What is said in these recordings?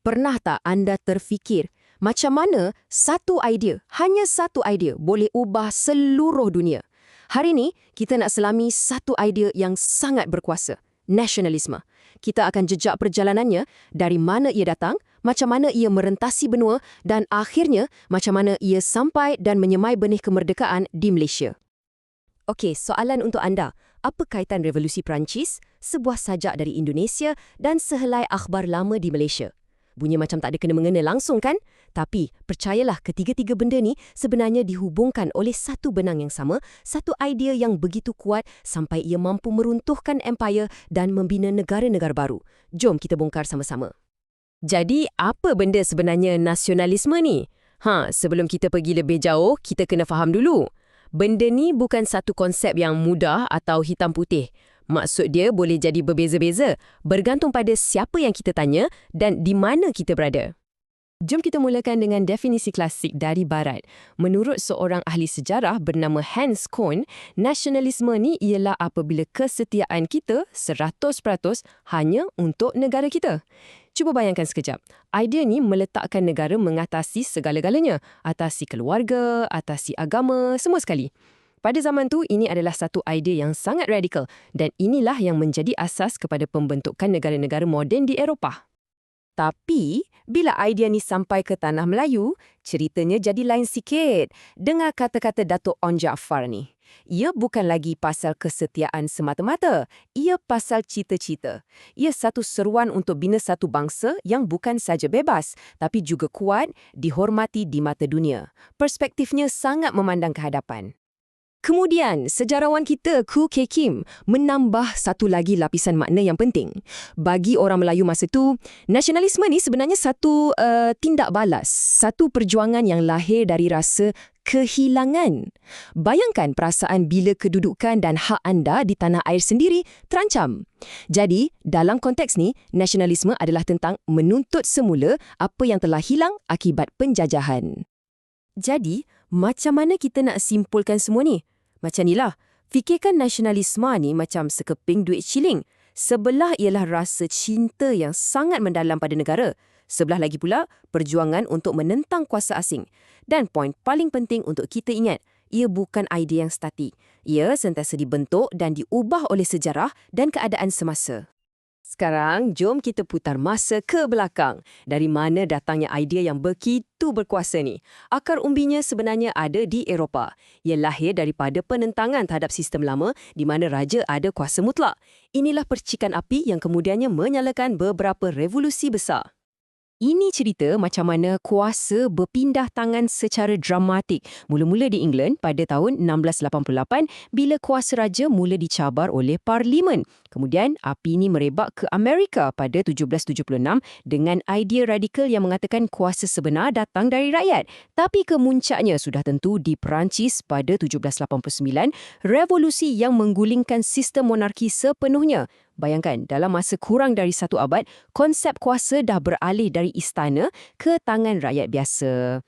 Pernah tak anda terfikir macam mana satu idea, hanya satu idea boleh ubah seluruh dunia? Hari ini, kita nak selami satu idea yang sangat berkuasa, nasionalisme. Kita akan jejak perjalanannya dari mana ia datang, macam mana ia merentasi benua dan akhirnya macam mana ia sampai dan menyemai benih kemerdekaan di Malaysia. Okey, soalan untuk anda. Apa kaitan revolusi Perancis, sebuah sajak dari Indonesia dan sehelai akhbar lama di Malaysia? Bunyi macam tak ada kena-mengena langsung kan? Tapi percayalah ketiga-tiga benda ni sebenarnya dihubungkan oleh satu benang yang sama, satu idea yang begitu kuat sampai ia mampu meruntuhkan empire dan membina negara-negara baru. Jom kita bongkar sama-sama. Jadi, apa benda sebenarnya nasionalisme ni? Ha, sebelum kita pergi lebih jauh, kita kena faham dulu. Benda ni bukan satu konsep yang mudah atau hitam putih. Maksud dia boleh jadi berbeza-beza, bergantung pada siapa yang kita tanya dan di mana kita berada. Jom kita mulakan dengan definisi klasik dari Barat. Menurut seorang ahli sejarah bernama Hans Kohn, nasionalisme ni ialah apabila kesetiaan kita 100% hanya untuk negara kita. Cuba bayangkan sekejap. Idea ni meletakkan negara mengatasi segala-galanya. Atasi keluarga, atasi agama, semua sekali. Pada zaman tu, ini adalah satu idea yang sangat radikal dan inilah yang menjadi asas kepada pembentukan negara-negara moden di Eropah. Tapi, bila idea ni sampai ke tanah Melayu, ceritanya jadi lain sikit. Dengar kata-kata Datuk On Jaafar ni. Ia bukan lagi pasal kesetiaan semata-mata. Ia pasal cita-cita. Ia satu seruan untuk bina satu bangsa yang bukan saja bebas, tapi juga kuat, dihormati di mata dunia. Perspektifnya sangat memandang ke hadapan. Kemudian, sejarawan kita Ku K. Kim menambah satu lagi lapisan makna yang penting. Bagi orang Melayu masa tu, nasionalisme ni sebenarnya satu uh, tindak balas, satu perjuangan yang lahir dari rasa kehilangan. Bayangkan perasaan bila kedudukan dan hak anda di tanah air sendiri terancam. Jadi, dalam konteks ni, nasionalisme adalah tentang menuntut semula apa yang telah hilang akibat penjajahan. Jadi, macam mana kita nak simpulkan semua ni? Macam inilah, fikirkan nasionalisme ni macam sekeping duit shilling. Sebelah ialah rasa cinta yang sangat mendalam pada negara. Sebelah lagi pula, perjuangan untuk menentang kuasa asing. Dan poin paling penting untuk kita ingat, ia bukan idea yang statik. Ia sentiasa dibentuk dan diubah oleh sejarah dan keadaan semasa. Sekarang, jom kita putar masa ke belakang. Dari mana datangnya idea yang begitu berkuasa ni? Akar umbinya sebenarnya ada di Eropah. Ia lahir daripada penentangan terhadap sistem lama di mana raja ada kuasa mutlak. Inilah percikan api yang kemudiannya menyalakan beberapa revolusi besar. Ini cerita macam mana kuasa berpindah tangan secara dramatik mula-mula di England pada tahun 1688 bila kuasa raja mula dicabar oleh Parlimen. Kemudian api ini merebak ke Amerika pada 1776 dengan idea radikal yang mengatakan kuasa sebenar datang dari rakyat. Tapi kemuncaknya sudah tentu di Perancis pada 1789, revolusi yang menggulingkan sistem monarki sepenuhnya. Bayangkan, dalam masa kurang dari satu abad, konsep kuasa dah beralih dari istana ke tangan rakyat biasa.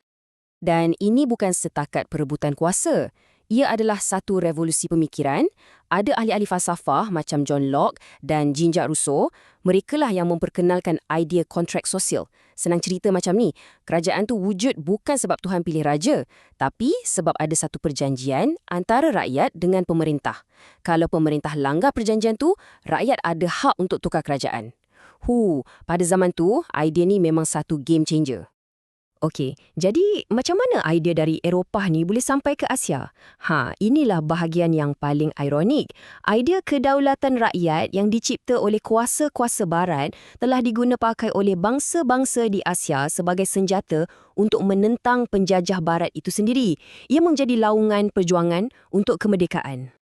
Dan ini bukan setakat perebutan kuasa ia adalah satu revolusi pemikiran. Ada ahli-ahli falsafah macam John Locke dan Jean-Jacques Rousseau, mereka lah yang memperkenalkan idea kontrak sosial. Senang cerita macam ni, kerajaan tu wujud bukan sebab Tuhan pilih raja, tapi sebab ada satu perjanjian antara rakyat dengan pemerintah. Kalau pemerintah langgar perjanjian tu, rakyat ada hak untuk tukar kerajaan. Hu, pada zaman tu, idea ni memang satu game changer. Okey, jadi macam mana idea dari Eropah ni boleh sampai ke Asia? Ha, inilah bahagian yang paling ironik. Idea kedaulatan rakyat yang dicipta oleh kuasa-kuasa barat telah diguna pakai oleh bangsa-bangsa di Asia sebagai senjata untuk menentang penjajah barat itu sendiri. Ia menjadi laungan perjuangan untuk kemerdekaan.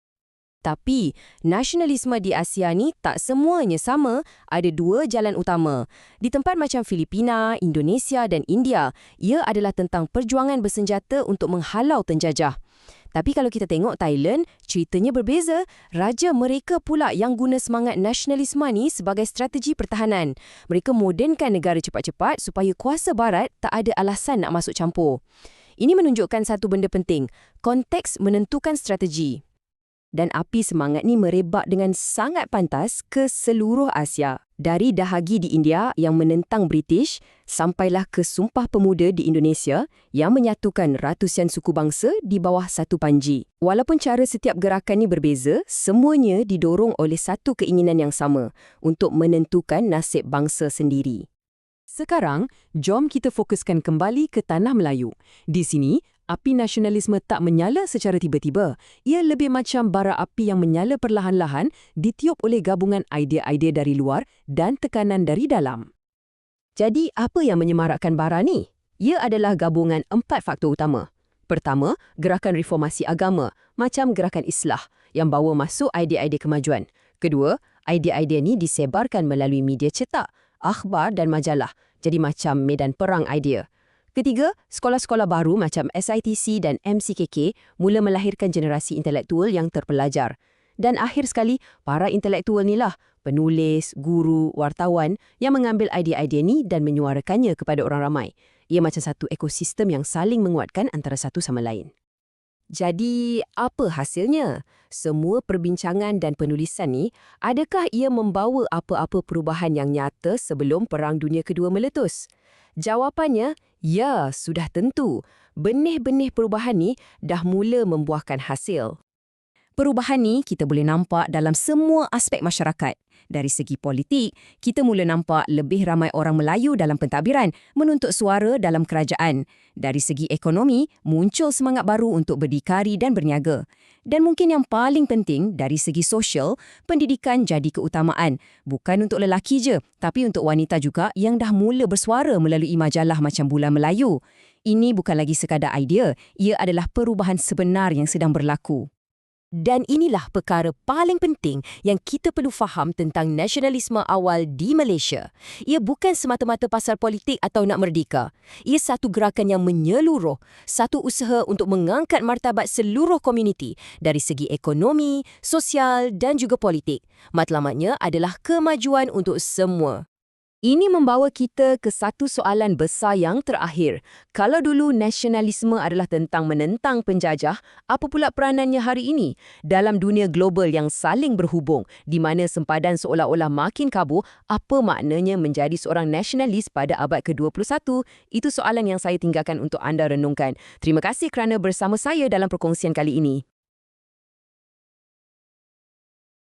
Tapi, nasionalisme di Asia ni tak semuanya sama, ada dua jalan utama. Di tempat macam Filipina, Indonesia dan India, ia adalah tentang perjuangan bersenjata untuk menghalau penjajah. Tapi kalau kita tengok Thailand, ceritanya berbeza. Raja mereka pula yang guna semangat nasionalisme ni sebagai strategi pertahanan. Mereka modernkan negara cepat-cepat supaya kuasa barat tak ada alasan nak masuk campur. Ini menunjukkan satu benda penting. Konteks menentukan strategi dan api semangat ni merebak dengan sangat pantas ke seluruh Asia. Dari Dahagi di India yang menentang British, sampailah ke Sumpah Pemuda di Indonesia yang menyatukan ratusan suku bangsa di bawah satu panji. Walaupun cara setiap gerakan ini berbeza, semuanya didorong oleh satu keinginan yang sama untuk menentukan nasib bangsa sendiri. Sekarang, jom kita fokuskan kembali ke Tanah Melayu. Di sini, api nasionalisme tak menyala secara tiba-tiba. Ia lebih macam bara api yang menyala perlahan-lahan ditiup oleh gabungan idea-idea dari luar dan tekanan dari dalam. Jadi, apa yang menyemarakkan bara ni? Ia adalah gabungan empat faktor utama. Pertama, gerakan reformasi agama, macam gerakan islah yang bawa masuk idea-idea kemajuan. Kedua, idea-idea ni disebarkan melalui media cetak, akhbar dan majalah, jadi macam medan perang idea. Ketiga, sekolah-sekolah baru macam SITC dan MCKK mula melahirkan generasi intelektual yang terpelajar. Dan akhir sekali, para intelektual inilah penulis, guru, wartawan yang mengambil idea-idea ni dan menyuarakannya kepada orang ramai. Ia macam satu ekosistem yang saling menguatkan antara satu sama lain. Jadi, apa hasilnya? Semua perbincangan dan penulisan ni, adakah ia membawa apa-apa perubahan yang nyata sebelum Perang Dunia Kedua meletus? Jawapannya, ya, sudah tentu. Benih-benih perubahan ni dah mula membuahkan hasil. Perubahan ni kita boleh nampak dalam semua aspek masyarakat. Dari segi politik, kita mula nampak lebih ramai orang Melayu dalam pentadbiran menuntut suara dalam kerajaan. Dari segi ekonomi, muncul semangat baru untuk berdikari dan berniaga. Dan mungkin yang paling penting dari segi sosial, pendidikan jadi keutamaan. Bukan untuk lelaki je, tapi untuk wanita juga yang dah mula bersuara melalui majalah macam Bulan Melayu. Ini bukan lagi sekadar idea, ia adalah perubahan sebenar yang sedang berlaku. Dan inilah perkara paling penting yang kita perlu faham tentang nasionalisme awal di Malaysia. Ia bukan semata-mata pasal politik atau nak merdeka. Ia satu gerakan yang menyeluruh, satu usaha untuk mengangkat martabat seluruh komuniti dari segi ekonomi, sosial dan juga politik. Matlamatnya adalah kemajuan untuk semua. Ini membawa kita ke satu soalan besar yang terakhir. Kalau dulu nasionalisme adalah tentang menentang penjajah, apa pula peranannya hari ini dalam dunia global yang saling berhubung di mana sempadan seolah-olah makin kabur, apa maknanya menjadi seorang nasionalis pada abad ke-21? Itu soalan yang saya tinggalkan untuk anda renungkan. Terima kasih kerana bersama saya dalam perkongsian kali ini.